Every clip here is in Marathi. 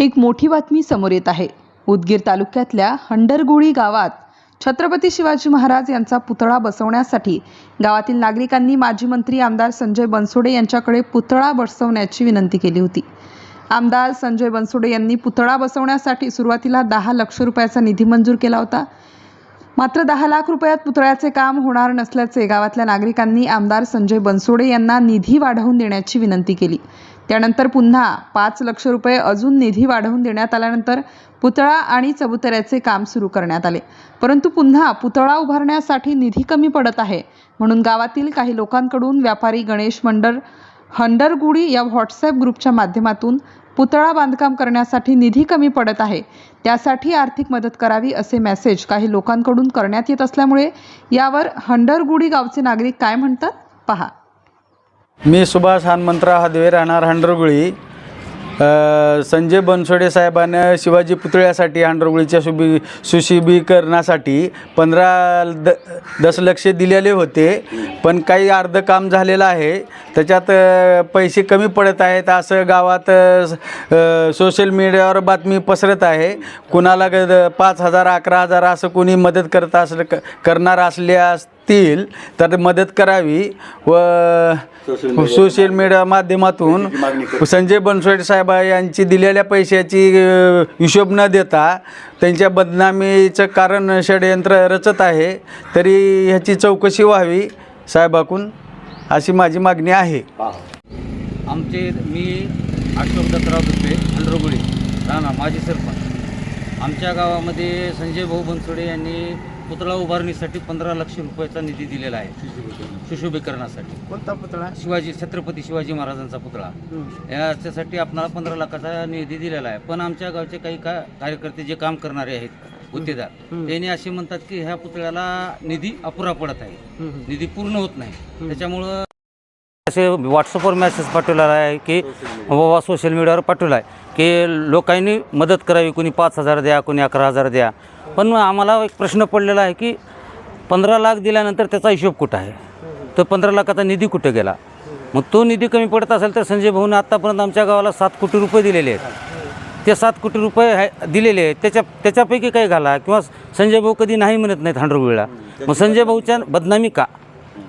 एक मोठी बातमी समोर येत आहे. उदगीर तालुक्यातल्या हंडरगुळी गावात छत्रपती शिवाजी महाराज यांचा पुतळा बसवण्यासाठी गावातील नागरिकांनी माजी मंत्री आमदार संजय बनसोडे यांच्याकडे पुतळा बसवण्याची विनंती केली होती. आमदार संजय बनसोडे यांनी पुतळा बसवण्यासाठी सुरुवातीला दहा लक्ष रुपयाचा निधी मंजूर केला होता. मात्र दहा लाख रुपयात पुतळ्याचे काम होणार नसल्याचे गावातल्या नागरिकांनी आमदार संजय बनसोडे यांना निधी वाढवून देण्याची विनंती केली. त्यानंतर पुन्हा पाच लक्ष रुपये अजून निधी वाढवून देण्यात आल्यानंतर पुतळा आणि चबुतऱ्याचे काम सुरू करण्यात आले. परंतु पुन्हा पुतळा उभारण्यासाठी निधी कमी पडत आहे. म्हणून गावातील काही लोकांकडून व्यापारी गणेश मंडळ हंडरगुडी या व्हॉट्सॲप ग्रुपच्या माध्यमातून पुतळा बांधकाम करण्यासाठी निधी कमी पडत आहे. त्यासाठी आर्थिक मदत करावी असे मेसेज काही लोकांकडून करण्यात येत असल्यामुळे यावर हंडरगुडी गावचे नागरिक काय म्हणतात? पहा. मी सुभाष हनुमंतराव हादवे राहणार हांडरगुळी. संजय बनसोडे साहेबांना शिवाजी पुतळ्यासाठी हांडरगुळीच्या सुबी सुशोभीकरणासाठी पंधरा द दशलक्ष दिलेले होते. पण काही अर्ध काम झालेलं आहे. त्याच्यात पैसे कमी पडत आहेत असं गावात सोशल मीडियावर बातमी पसरत आहे. कुणाला ग- पाच हजार अकरा हजार असं कोणी मदत करत असलं क- करणार असल्यास तील तर मदत करावी व सोशल मीडिया माध्यमातून संजय बनसोडे साहेब यांची दिलेल्या पैशाची हिशोब न देता त्यांच्या बदनामीचं कारण षडयंत्र रचत आहे तरी ह्याची चौकशी व्हावी साहेबाकून अशी माझी मागणी आहे. आमचे मी अशोक दत्तराव दुबे अंडरगुडी राणा माजी सरपंच. आमच्या गावामध्ये संजय भाऊ बनसोडे यांनी पुतळा उभारणीसाठी पंधरा लक्ष रुपयाचा निधी दिलेला आहे. सुशोभीकरणासाठी कोणता पुतळा? शिवाजी छत्रपती शिवाजी महाराजांचा पुतळा. याच्यासाठी आपणाला पंधरा लाखाचा निधी दिलेला आहे. पण आमच्या गावचे काही का कार्यकर्ते जे काम करणारे आहेत गुत्तेदार त्यांनी असे म्हणतात की ह्या पुतळ्याला निधी अपुरा पडत आहे. निधी पूर्ण होत नाही. त्याच्यामुळं असे व्हॉट्सअपवर मेसेज पाठवलेला आहे की बाबा सोशल मीडियावर पाठवला आहे की लोकांनी मदत करावी. कोणी पाच हजार द्या कोणी अकरा हजार द्या. पण आम्हाला एक प्रश्न पडलेला आहे की पंधरा लाख दिल्यानंतर त्याचा हिशोब कुठं आहे? तर पंधरा लाखाचा निधी कुठं गेला? मग तो निधी कमी पडत असेल तर संजय भाऊने आत्तापर्यंत आमच्या गावाला सात कोटी रुपये दिलेले आहेत. ते सात कोटी रुपये आहे दिलेले आहेत. त्याच्या त्याच्यापैकी काही घाला किंवा संजय भाऊ कधी नाही म्हणत नाहीत हांडरगुळीला मग संजय भाऊच्या बदनामी का?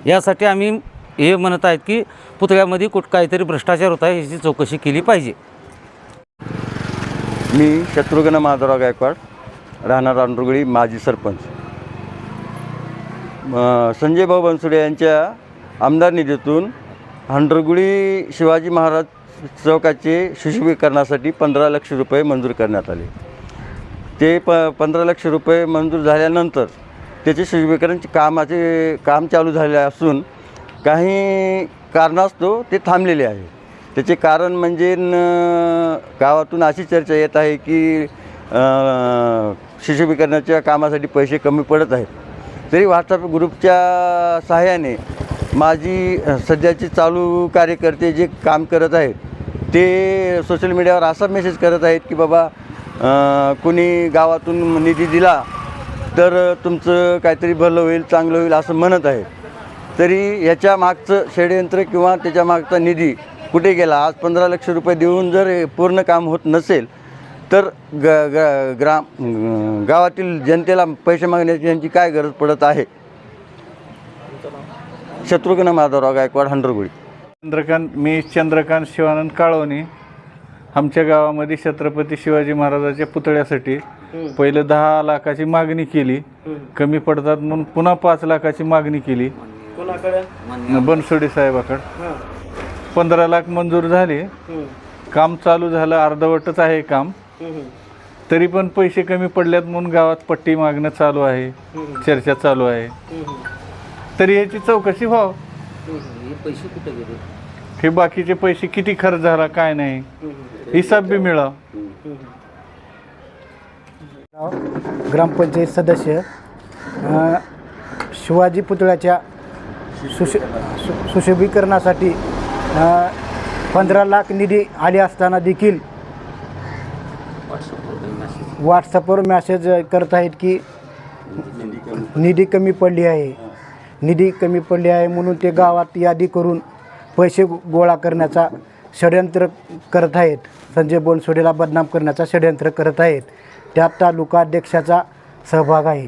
यासाठी आम्ही हे म्हणत आहेत की पुतळ्यामध्ये कुठ काहीतरी भ्रष्टाचार होत आहे याची चौकशी केली पाहिजे. मी शत्रुघ्न माधवराव गायकवाड. राहणार रानडुगळी माजी सरपंच. संजय भाऊ बनसोडे यांच्या आमदार निधीतून हांडरगुळी शिवाजी महाराज चौकाचे सुशोभीकरणासाठी पंधरा लक्ष रुपये मंजूर करण्यात आले. ते प पंधरा लक्ष रुपये मंजूर झाल्यानंतर त्याचे सुशोभीकरण कामाचे काम चालू झाले असून काही कारणास्तव ते थांबलेले आहे. त्याचे कारण म्हणजे न गावातून अशी चर्चा येत आहे की सुशोभीकरणाच्या कामासाठी पैसे कमी पडत आहेत. तरी व्हॉट्सअप ग्रुपच्या सहाय्याने माझी सध्याचे चालू कार्यकर्ते जे काम करत आहेत ते सोशल मीडियावर असा मेसेज करत आहेत की बाबा कुणी कोणी गावातून निधी दिला तर तुमचं काहीतरी भलं होईल चांगलं होईल असं म्हणत आहे तरी याच्या मागचं षडयंत्र किंवा त्याच्या मागचा निधी कुठे गेला? आज पंधरा लक्ष रुपये देऊन जर पूर्ण काम होत नसेल तर ग ग ग्राम गावातील जनतेला पैसे मागण्याची यांची काय गरज पडत आहे? शत्रुघ्न माधवराव गायकवाड हंडरगुडी चंद्रकांत मी चंद्रकांत शिवानंद काळवणी. आमच्या गावामध्ये छत्रपती शिवाजी महाराजाच्या पुतळ्यासाठी पहिलं दहा लाखाची मागणी केली. कमी पडतात म्हणून पुन्हा पाच लाखाची मागणी केली. बनसोडे साहेबाकडं. पंधरा लाख मंजूर झाले. काम चालू झालं अर्धवटच आहे काम. तरी पण पैसे कमी पडल्यात म्हणून गावात पट्टी मागणं चालू आहे चर्चा चालू आहे. तरी याची चौकशी व्हावं. पैसे कुठे गेले? हे बाकीचे पैसे किती खर्च झाला काय नाही. हिसाब बी मिळाव. ग्रामपंचायत सदस्य अ, शिवाजी पुतळ्याच्या सुश सु सुशोभीकरणासाठी पंधरा लाख निधी आले असताना देखील व्हॉट्सअपवर मॅसेज करत आहेत की निधी कमी पडली आहे. निधी कमी पडली आहे म्हणून ते गावात यादी करून पैसे गोळा करण्याचा षडयंत्र करत आहेत संजय बोनसोडेला बदनाम करण्याचा षडयंत्र करत आहेत त्यात तालुका अध्यक्षाचा सहभाग आहे.